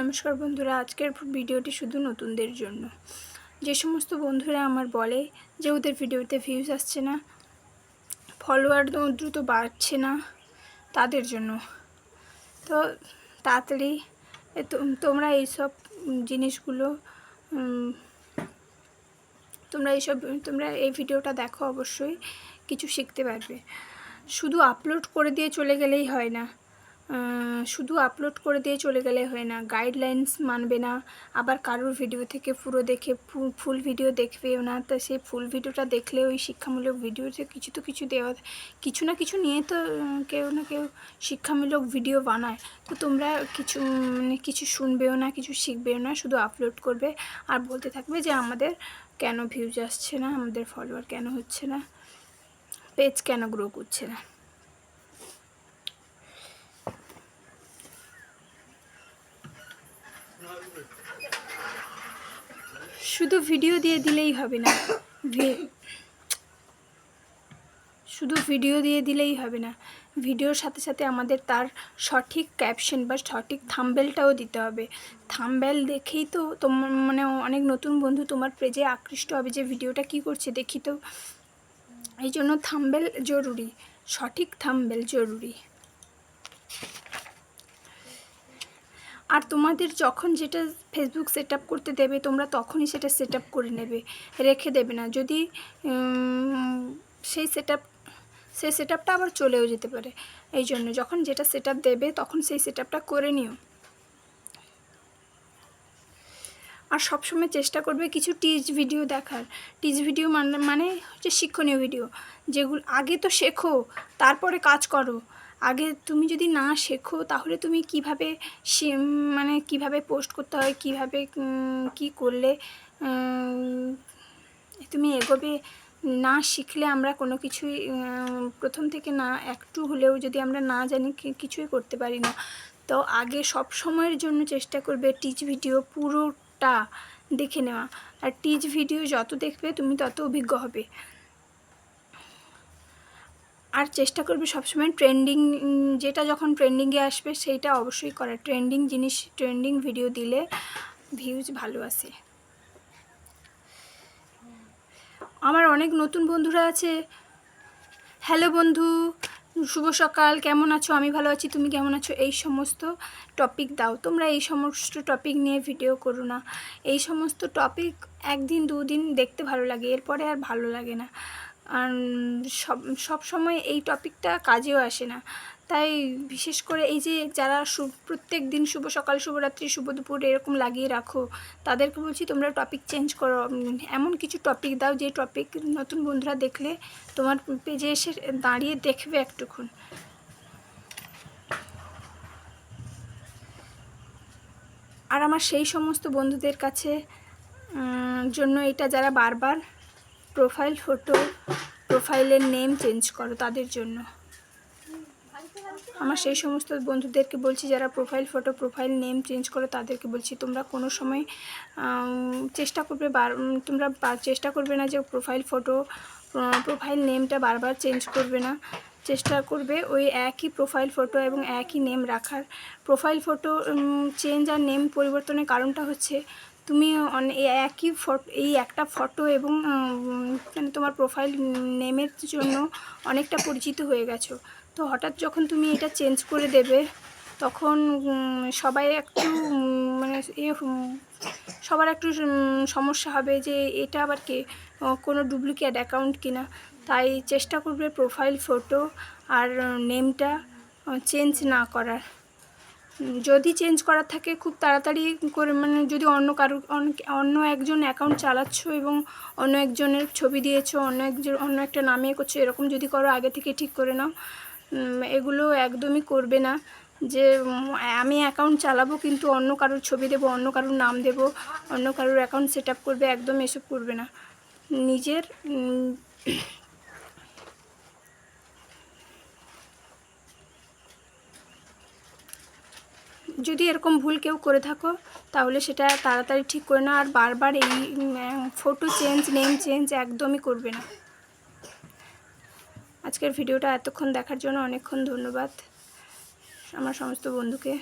নমস্কার বন্ধুরা, আজকের ভিডিওটি শুধু নতুনদের জন্য। যে সমস্ত বন্ধুরা আমার বলে যে ওদের ভিডিওতে ভিউজ আসছে না ফলোয়ার দ্রুত বাড়ছে না তাদের জন্য। তো তাড়াতাড়ি তোমরা এইসব জিনিসগুলো তোমরা এইসব, তোমরা এই ভিডিওটা দেখো, অবশ্যই কিছু শিখতে পারবে। শুধু আপলোড করে দিয়ে চলে গেলেই হয় না। শুধু আপলোড করে দিয়ে চলে গেলে হয় না গাইডলাইন্স মানবে না, আবার কারোর ভিডিও থেকে পুরো দেখে ফুল ভিডিও দেখবেও না, তা সেই ফুল ভিডিওটা দেখলে ওই শিক্ষামূলক ভিডিওতে কিছু তো কিছু দেওয়া, কিছু না কিছু নিয়ে তো কেউ না কেউ শিক্ষামূলক ভিডিও বানায়। তো তোমরা কিছু মানে কিছু শুনবেও না, কিছু শিখবেও না, শুধু আপলোড করবে আর বলতে থাকবে যে আমাদের কেন ভিউজ আসছে না, আমাদের ফলোয়ার কেন হচ্ছে না পেজ কেন গ্রো করছে না। শুধু ভিডিও দিয়ে দিলেই হবে না। শুধু ভিডিও দিয়ে দিলেই হবে না। ভিডিওর সাথে সাথে আমাদের তার সঠিক ক্যাপশন বা সঠিক থাম্বেলটাও দিতে হবে। থাম্বেল দেখেই তো তোমার মানে অনেক নতুন বন্ধু তোমার পেজে আকৃষ্ট হবে যে ভিডিওটা কি করছে দেখি তো। এই জন্য থাম্বেল জরুরি। সঠিক থাম্বেল জরুরি। আর তোমাদের যখন যেটা ফেসবুক সেট করতে দেবে, তোমরা তখনই সেটা সেট করে নেবে। রেখে দেবে না। যদি সেই সেট সেই সেট আবার চলেও যেতে পারে। এই জন্য যখন যেটা সেট দেবে, তখন সেই সেট করে নিও। আর সবসময় চেষ্টা করবে কিছু টিচ ভিডিও দেখার। টিচ ভিডিও মানে মানে হচ্ছে শিক্ষণীয় ভিডিও যেগুলো, আগে তো শেখো, তারপরে কাজ করো। আগে তুমি যদি না শেখো, তাহলে তুমি কীভাবে সে মানে কীভাবে পোস্ট করতে হয়, কীভাবে কি করলে তুমি এগোবে, না শিখলে আমরা কোনো কিছুই প্রথম থেকে না, একটু হলেও যদি আমরা না জানি কিছুই করতে পারি না। তো আগে সব সময়ের জন্য চেষ্টা করবে টিচ ভিডিও পুরোটা দেখে নেওয়া। আর টিচ ভিডিও যত দেখবে, তুমি তত অভিজ্ঞ হবে। আর চেষ্টা করবে সবসময় ট্রেন্ডিং যেটা যখন ট্রেন্ডিংয়ে আসবে সেইটা অবশ্যই করা ট্রেন্ডিং জিনিস ট্রেন্ডিং ভিডিও দিলে ভিউজ ভালো আসে। আমার অনেক নতুন বন্ধুরা আছে। হ্যালো বন্ধু, শুভ সকাল, কেমন আছো? আমি ভালো আছি, তুমি কেমন আছো? এই সমস্ত টপিক দাও। তোমরা এই সমস্ত টপিক নিয়ে ভিডিও করো না। এই সমস্ত টপিক একদিন, দুদিন দেখতে ভালো লাগে, এরপরে আর ভালো লাগে না। সব সব সময় এই টপিকটা কাজেও আসে না। তাই বিশেষ করে এই যে যারা প্রত্যেক দিন শুভ সকাল, শুভরাত্রি, শুভ দুপুর এরকম লাগিয়ে রাখো, তাদেরকে বলছি তোমরা টপিক চেঞ্জ করো। এমন কিছু টপিক দাও যে টপিক নতুন বন্ধুরা দেখলে তোমার পেজে এসে দাঁড়িয়ে দেখবে একটুক্ষণ। আর আমার সেই সমস্ত বন্ধুদের কাছে জন্য এটা যারা বারবার প্রোফাইল ফটো প্রোফাইলের নেম চেঞ্জ করো তাদের জন্য। আমার সেই সমস্ত বন্ধুদেরকে বলছি, যারা profile photo profile name change করো তাদেরকে বলছি, তোমরা কোনো সময় চেষ্টা করবে বার তোমরা চেষ্টা করবে না যে প্রোফাইল ফটো প্রোফাইল নেমটা বারবার চেঞ্জ করবে না। চেষ্টা করবে ওই একই প্রোফাইল ফটো এবং একই নেম রাখার। প্রোফাইল ফটো চেঞ্জ আর নেম পরিবর্তনের কারণটা হচ্ছে তুমি একই ফটো, এই একটা ফটো এবং মানে তোমার প্রোফাইল নেমের জন্য অনেকটা পরিচিত হয়ে গেছো। তো হঠাৎ যখন তুমি এটা চেঞ্জ করে দেবে, তখন সবাই একটু মানে এ সবার একটু সমস্যা হবে যে এটা আবার কে কোনো ডুপ্লিকেট অ্যাকাউন্ট কিনা। তাই চেষ্টা করবে প্রোফাইল ফটো আর নেমটা চেঞ্জ না করার। যদি চেঞ্জ করার থাকে খুব তাড়াতাড়ি করে মানে যদি অন্য কারও অন্য একজন অ্যাকাউন্ট চালাচ্ছ এবং অন্য একজনের ছবি দিয়েছ, অন্য একজন, অন্য একটা নামে করছ, এরকম যদি করো, আগে থেকে ঠিক করে নাও। এগুলো একদমই করবে না। যে আমি অ্যাকাউন্ট চালাবো কিন্তু অন্য কারোর ছবি দেবো, অন্য কারোর নাম দেবো, অন্য কারোর অ্যাকাউন্ট সেট আপ করবে, একদম এসব করবে না। নিজের যদি এরকম ভুল কেউ করে থাকো, তাহলে সেটা তাড়াতাড়ি ঠিক করে নাও। আর বারবার এই ফটো চেঞ্জ নেম চেঞ্জ একদমই করবে না। আজকের ভিডিওটা এতক্ষণ দেখার জন্য অনেকক্ষণ ধন্যবাদ। আমার সমস্ত বন্ধুকে